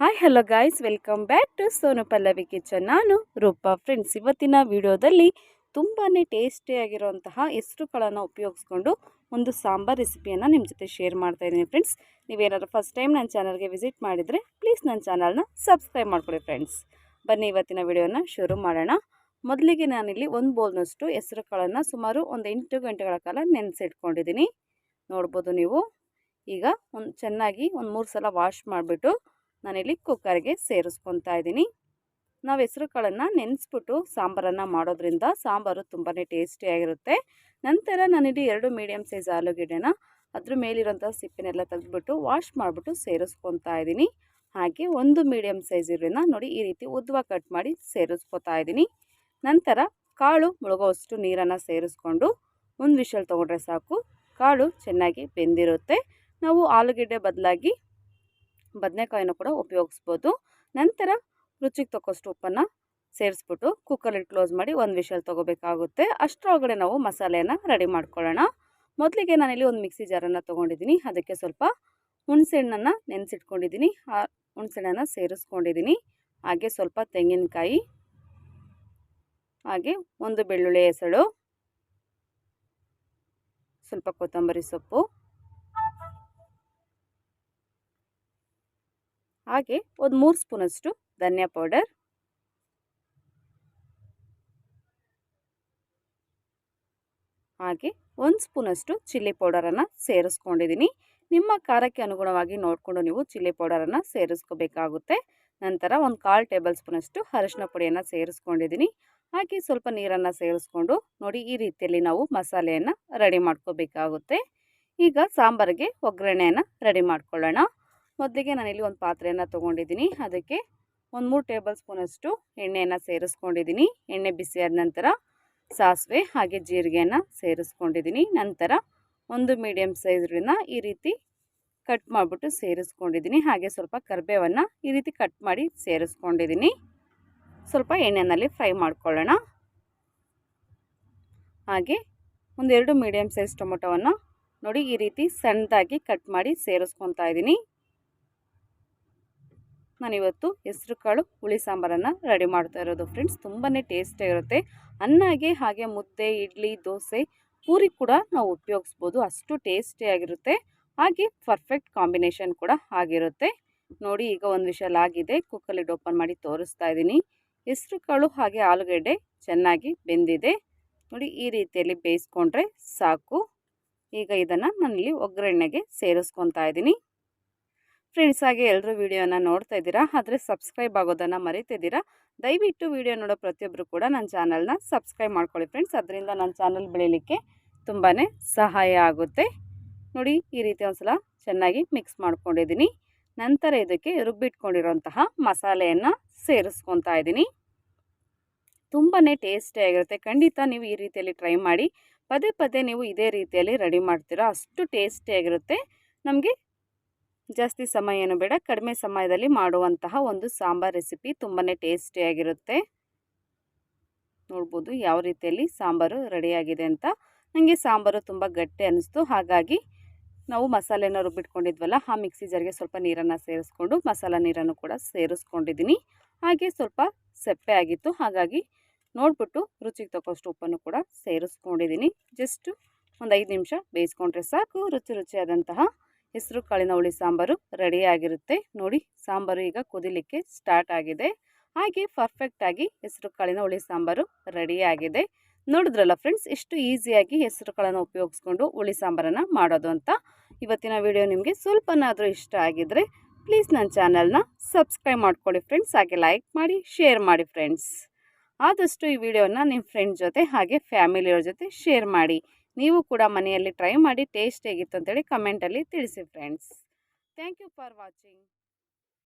Hi hello guys welcome back to Sonu Pallavi kitchen ನಾನು Roopa friends ಇವತ್ತಿನ ವಿಡಿಯೋದಲ್ಲಿ ತುಂಬಾ ಟೇಸ್ಟಿಯಾಗಿರುವಂತಹ ಹೆಸರುಗಳನ್ನು ಉಪಯೋಗಿಸ್ಕೊಂಡು ಒಂದು ಸಾಂಬಾರ್ ರೆಸಿಪಿಯನ್ನು ನಿಮ್ಮ ಜೊತೆ ಶೇರ್ ಮಾಡ್ತಾ ಇದ್ದೀನಿ ಫ್ರೆಂಡ್ಸ್ ನೀವೇನಾದ್ರು ಫಸ್ಟ್ ಟೈಮ್ ನನ್ನ ಚಾನಲ್ಗೆ ವಿಸಿಟ್ ಮಾಡಿದರೆ ಪ್ಲೀಸ್ ನನ್ನ ಚಾನಲ್ನ ಸಬ್ಸ್ಕ್ರೈಬ್ ಮಾಡ್ಕೊಳ್ಳಿ ಫ್ರೆಂಡ್ಸ್ ಬನ್ನಿ ಇವತ್ತಿನ ವಿಡಿಯೋನ ಶುರು ಮಾಡೋಣ. ಮೊದಲಿಗೆ ನಾನಿಲ್ಲಿ ಒಂದು ಬೌಲ್ನಷ್ಟು ಹೆಸರು ಕಾಳನ್ನು ಸುಮಾರು ಒಂದು ಎಂಟು ಗಂಟೆಗಳ ಕಾಲ ನೆನೆಸಿಟ್ಕೊಂಡಿದ್ದೀನಿ. ನೋಡ್ಬೋದು ನೀವು. ಈಗ ಒಂದು ಚೆನ್ನಾಗಿ ಒಂದು ಮೂರು ಸಲ ವಾಶ್ ಮಾಡಿಬಿಟ್ಟು ನಾನಿಲ್ಲಿ ಕುಕ್ಕರ್ಗೆ ಸೇರಿಸ್ಕೊತಾ ಇದ್ದೀನಿ. ನಾವು ಹೆಸರು ಕಾಳನ್ನು ನೆನೆಸ್ಬಿಟ್ಟು ಸಾಂಬಾರನ್ನು ಮಾಡೋದ್ರಿಂದ ಸಾಂಬಾರು ತುಂಬಾ ಟೇಸ್ಟಿಯಾಗಿರುತ್ತೆ ನಂತರ ನಾನಿಲ್ಲಿ ಎರಡು ಮೀಡಿಯಮ್ ಸೈಜ್ ಆಲೂಗೆಡ್ಡೆನ ಅದ್ರ ಮೇಲಿರೋಂಥ ಸಿಪ್ಪಿನೆಲ್ಲ ತೆಗೆದ್ಬಿಟ್ಟು ವಾಶ್ ಮಾಡಿಬಿಟ್ಟು ಸೇರಿಸ್ಕೊತಾ ಇದ್ದೀನಿ. ಹಾಗೆ ಒಂದು ಮೀಡಿಯಮ್ ಸೈಜ್ ಇರೋನ ನೋಡಿ ಈ ರೀತಿ ಉದ್ವ ಕಟ್ ಮಾಡಿ ಸೇರಿಸ್ಕೊತಾ ಇದ್ದೀನಿ. ನಂತರ ಕಾಳು ಮುಳುಗೋವಷ್ಟು ನೀರನ್ನು ಸೇರಿಸ್ಕೊಂಡು ಒಂದು ವಿಷಲ್ ತೊಗೊಂಡ್ರೆ ಸಾಕು. ಕಾಳು ಚೆನ್ನಾಗಿ ಬೆಂದಿರುತ್ತೆ. ನಾವು ಆಲೂಗೆಡ್ಡೆ ಬದಲಾಗಿ ಬದನೆಕಾಯಿನೂ ಕೂಡ ಉಪಯೋಗಿಸ್ಬೋದು. ನಂತರ ರುಚಿಗೆ ತಕ್ಕಷ್ಟು ಉಪ್ಪನ್ನು ಸೇರಿಸ್ಬಿಟ್ಟು ಕುಕ್ಕರಲ್ಲಿ ಕ್ಲೋಸ್ ಮಾಡಿ ಒಂದು ವಿಷಲ್ ತೊಗೋಬೇಕಾಗುತ್ತೆ. ಅಷ್ಟರೊಳಗಡೆ ನಾವು ಮಸಾಲೆಯನ್ನು ರೆಡಿ ಮಾಡ್ಕೊಳ್ಳೋಣ. ಮೊದಲಿಗೆ ನಾನಿಲ್ಲಿ ಒಂದು ಮಿಕ್ಸಿ ಜಾರನ್ನು ತೊಗೊಂಡಿದ್ದೀನಿ. ಅದಕ್ಕೆ ಸ್ವಲ್ಪ ಹುಣಸೆಹಣ್ಣನ್ನು ನೆನೆಸಿಟ್ಕೊಂಡಿದ್ದೀನಿ. ಆ ಹುಣಸೆಹಣ್ಣನ್ನು ಸೇರಿಸ್ಕೊಂಡಿದ್ದೀನಿ. ಹಾಗೆ ಸ್ವಲ್ಪ ತೆಂಗಿನಕಾಯಿ, ಹಾಗೆ ಒಂದು ಬೆಳ್ಳುಳ್ಳಿ ಹೆಸಳು, ಸ್ವಲ್ಪ ಕೊತ್ತಂಬರಿ ಸೊಪ್ಪು. ಹಾಗೆ ಒಂದು ಮೂರು ಸ್ಪೂನಷ್ಟು ಧನಿಯಾ ಪೌಡರ್. ಹಾಗೆ ಒಂದು ಸ್ಪೂನಷ್ಟು ಚಿಲ್ಲಿ ಪೌಡರನ್ನು ಸೇರಿಸ್ಕೊಂಡಿದ್ದೀನಿ. ನಿಮ್ಮ ಖಾರಕ್ಕೆ ಅನುಗುಣವಾಗಿ ನೋಡಿಕೊಂಡು ನೀವು ಚಿಲ್ಲಿ ಪೌಡರನ್ನು ಸೇರಿಸ್ಕೋಬೇಕಾಗುತ್ತೆ. ನಂತರ ಒಂದು ಕಾಲು ಟೇಬಲ್ ಸ್ಪೂನಷ್ಟು ಅರಿಶಿನ ಪುಡಿಯನ್ನು ಸೇರಿಸ್ಕೊಂಡಿದ್ದೀನಿ. ಹಾಗೆ ಸ್ವಲ್ಪ ನೀರನ್ನು ಸೇರಿಸ್ಕೊಂಡು ನೋಡಿ ಈ ರೀತಿಯಲ್ಲಿ ನಾವು ಮಸಾಲೆಯನ್ನು ರೆಡಿ ಮಾಡ್ಕೋಬೇಕಾಗುತ್ತೆ. ಈಗ ಸಾಂಬಾರಿಗೆ ಒಗ್ಗರಣೆಯನ್ನು ರೆಡಿ ಮಾಡ್ಕೊಳ್ಳೋಣ. ಮೊದಲಿಗೆ ನಾನಿಲ್ಲಿ ಒಂದು ಪಾತ್ರೆಯನ್ನು ತೊಗೊಂಡಿದ್ದೀನಿ. ಅದಕ್ಕೆ ಒಂದು ಮೂರು ಟೇಬಲ್ ಸ್ಪೂನಷ್ಟು ಎಣ್ಣೆಯನ್ನು ಸೇರಿಸ್ಕೊಂಡಿದ್ದೀನಿ. ಎಣ್ಣೆ ಬಿಸಿಯಾದ ನಂತರ ಸಾಸಿವೆ ಹಾಗೆ ಜೀರಿಗೆಯನ್ನು ಸೇರಿಸ್ಕೊಂಡಿದ್ದೀನಿ. ನಂತರ ಒಂದು ಮೀಡಿಯಮ್ ಸೈಜ್ನ ಈ ರೀತಿ ಕಟ್ ಮಾಡಿಬಿಟ್ಟು ಸೇರಿಸ್ಕೊಂಡಿದ್ದೀನಿ. ಹಾಗೆ ಸ್ವಲ್ಪ ಕರಿಬೇವನ್ನು ಈ ರೀತಿ ಕಟ್ ಮಾಡಿ ಸೇರಿಸ್ಕೊಂಡಿದ್ದೀನಿ. ಸ್ವಲ್ಪ ಎಣ್ಣೆಯಲ್ಲಿ ಫ್ರೈ ಮಾಡ್ಕೊಳ್ಳೋಣ. ಹಾಗೆ ಒಂದೆರಡು ಮೀಡಿಯಮ್ ಸೈಜ್ ಟೊಮೊಟೊವನ್ನು ನೋಡಿ ಈ ರೀತಿ ಸಣ್ಣದಾಗಿ ಕಟ್ ಮಾಡಿ ಸೇರಿಸ್ಕೊತಾ ಇದ್ದೀನಿ. ನಾನಿವತ್ತು ಹೆಸ್ರು ಕಾಳು ಹುಳಿ ಸಾಂಬಾರನ್ನು ರೆಡಿ ಮಾಡ್ತಾ ಇರೋದು ಫ್ರೆಂಡ್ಸ್ ತುಂಬಾ ಟೇಸ್ಟಿಯಾಗಿರುತ್ತೆ ಅನ್ನಾಗೆ ಹಾಗೆ ಮುದ್ದೆ, ಇಡ್ಲಿ, ದೋಸೆ, ಪೂರಿ ಕೂಡ ನಾವು ಉಪಯೋಗಿಸ್ಬೋದು. ಅಷ್ಟು ಟೇಸ್ಟಿಯಾಗಿರುತ್ತೆ ಹಾಗೆ ಪರ್ಫೆಕ್ಟ್ ಕಾಂಬಿನೇಷನ್ ಕೂಡ ಆಗಿರುತ್ತೆ. ನೋಡಿ, ಈಗ ಒಂದು ವಿಷಲ್ ಆಗಿದೆ. ಕುಕ್ಕಲ್ಲಿ ಓಪನ್ ಮಾಡಿ ತೋರಿಸ್ತಾ ಇದ್ದೀನಿ. ಹೆಸ್ರು ಕಾಳು ಹಾಗೆ ಆಲೂಗಡ್ಡೆ ಚೆನ್ನಾಗಿ ಬೆಂದಿದೆ. ನೋಡಿ, ಈ ರೀತಿಯಲ್ಲಿ ಬೇಯಿಸ್ಕೊಂಡ್ರೆ ಸಾಕು. ಈಗ ಇದನ್ನು ನಾನಿಲ್ಲಿ ಒಗ್ಗರಣೆಗೆ ಸೇರಿಸ್ಕೊತಾ ಇದ್ದೀನಿ. ಫ್ರೆಂಡ್ಸ್ ಆಗಿ ಎಲ್ಲರೂ ವೀಡಿಯೋನ ನೋಡ್ತಾ ಇದ್ದೀರಾ, ಆದರೆ ಸಬ್ಸ್ಕ್ರೈಬ್ ಆಗೋದನ್ನು ಮರಿತಿದ್ದೀರಾ, ದಯವಿಟ್ಟು ವೀಡಿಯೋ ನೋಡೋ ಪ್ರತಿಯೊಬ್ಬರು ಕೂಡ ನನ್ನ ಚಾನಲ್ನ ಸಬ್ಸ್ಕ್ರೈಬ್ ಮಾಡ್ಕೊಳ್ಳಿ ಫ್ರೆಂಡ್ಸ್. ಅದರಿಂದ ನನ್ನ ಚಾನಲ್ ಬೆಳೀಲಿಕ್ಕೆ ತುಂಬಾ ಸಹಾಯ ಆಗುತ್ತೆ. ನೋಡಿ, ಈ ರೀತಿ ಒಂದ್ಸಲ ಚೆನ್ನಾಗಿ ಮಿಕ್ಸ್ ಮಾಡ್ಕೊಂಡಿದ್ದೀನಿ. ನಂತರ ಇದಕ್ಕೆ ರುಬ್ಬಿಟ್ಕೊಂಡಿರೋಂತಹ ಮಸಾಲೆಯನ್ನು ಸೇರಿಸ್ಕೊತಾ ಇದ್ದೀನಿ. ತುಂಬಾ ಟೇಸ್ಟಿಯಾಗಿರುತ್ತೆ ಖಂಡಿತ ನೀವು ಈ ರೀತಿಯಲ್ಲಿ ಟ್ರೈ ಮಾಡಿ, ಪದೇ ಪದೇ ನೀವು ಇದೇ ರೀತಿಯಲ್ಲಿ ರೆಡಿ ಮಾಡ್ತೀರಾ, ಅಷ್ಟು ಟೇಸ್ಟಿಯಾಗಿರುತ್ತೆ ನಮಗೆ ಜಾಸ್ತಿ ಸಮಯ ಏನು ಬೇಡ, ಕಡಿಮೆ ಸಮಯದಲ್ಲಿ ಮಾಡುವಂತಹ ಒಂದು ಸಾಂಬಾರ್ ರೆಸಿಪಿ ತುಂಬಾ ಟೇಸ್ಟಿಯಾಗಿರುತ್ತೆ ನೋಡ್ಬೋದು ಯಾವ ರೀತಿಯಲ್ಲಿ ಸಾಂಬಾರು ರೆಡಿಯಾಗಿದೆ ಅಂತ. ನನಗೆ ಸಾಂಬಾರು ತುಂಬ ಗಟ್ಟಿ ಅನ್ನಿಸ್ತು ಹಾಗಾಗಿ ನಾವು ಮಸಾಲೆನ ರುಬ್ಬಿಟ್ಕೊಂಡಿದ್ವಲ್ಲ, ಆ ಮಿಕ್ಸಿ ಜಾರಿಗೆ ಸ್ವಲ್ಪ ನೀರನ್ನು ಸೇರಿಸ್ಕೊಂಡು ಮಸಾಲ ನೀರನ್ನು ಕೂಡ ಸೇರಿಸ್ಕೊಂಡಿದ್ದೀನಿ. ಹಾಗೆ ಸ್ವಲ್ಪ ಸೆಪ್ಪೆ ಆಗಿತ್ತು. ಹಾಗಾಗಿ ನೋಡ್ಬಿಟ್ಟು ರುಚಿಗೆ ತಕ್ಕಷ್ಟು ಉಪ್ಪನ್ನು ಕೂಡ ಸೇರಿಸ್ಕೊಂಡಿದ್ದೀನಿ. ಜಸ್ಟು ಒಂದು ಐದು ನಿಮಿಷ ಬೇಯಿಸ್ಕೊಂಡ್ರೆ ಸಾಕು. ರುಚಿ ರುಚಿಯಾದಂತಹ ಹೆಸರು ಕಾಳಿನ ಹುಳಿ ಸಾಂಬಾರು ರೆಡಿಯಾಗಿರುತ್ತೆ ನೋಡಿ, ಸಾಂಬಾರು ಈಗ ಕುದಿಲಿಕ್ಕೆ ಸ್ಟಾರ್ಟ್ ಆಗಿದೆ. ಹಾಗೆ ಪರ್ಫೆಕ್ಟಾಗಿ ಹೆಸರು ಕಾಳಿನ ಹುಳಿ ಸಾಂಬಾರು ರೆಡಿಯಾಗಿದೆ ನೋಡಿದ್ರಲ್ಲ ಫ್ರೆಂಡ್ಸ್ ಎಷ್ಟು ಈಸಿಯಾಗಿ ಹೆಸರು ಕಾಳನ್ನು ಉಪಯೋಗಿಸ್ಕೊಂಡು ಹುಳಿ ಸಾಂಬಾರನ್ನು ಮಾಡೋದು ಅಂತ. ಇವತ್ತಿನ ವಿಡಿಯೋ ನಿಮಗೆ ಸ್ವಲ್ಪನಾದರೂ ಇಷ್ಟ ಆಗಿದ್ದರೆ ಪ್ಲೀಸ್ ನನ್ನ ಚಾನಲ್ನ ಸಬ್ಸ್ಕ್ರೈಬ್ ಮಾಡ್ಕೊಳ್ಳಿ ಫ್ರೆಂಡ್ಸ್ ಹಾಗೆ ಲೈಕ್ ಮಾಡಿ ಶೇರ್ ಮಾಡಿ ಫ್ರೆಂಡ್ಸ್ ಆದಷ್ಟು ಈ ವಿಡಿಯೋನ ನಿಮ್ಮ ಫ್ರೆಂಡ್ ಜೊತೆ, ಹಾಗೆ ಫ್ಯಾಮಿಲಿಯವ್ರ ಜೊತೆ ಶೇರ್ ಮಾಡಿ. ನೀವು ಕೂಡ ಮನೆಯಲ್ಲಿ ಟ್ರೈ ಮಾಡಿ ಟೇಸ್ಟ್ ಹೇಗಿತ್ತು ಅಂತೇಳಿ ಕಮೆಂಟಲ್ಲಿ ತಿಳಿಸಿ friends thank you for watching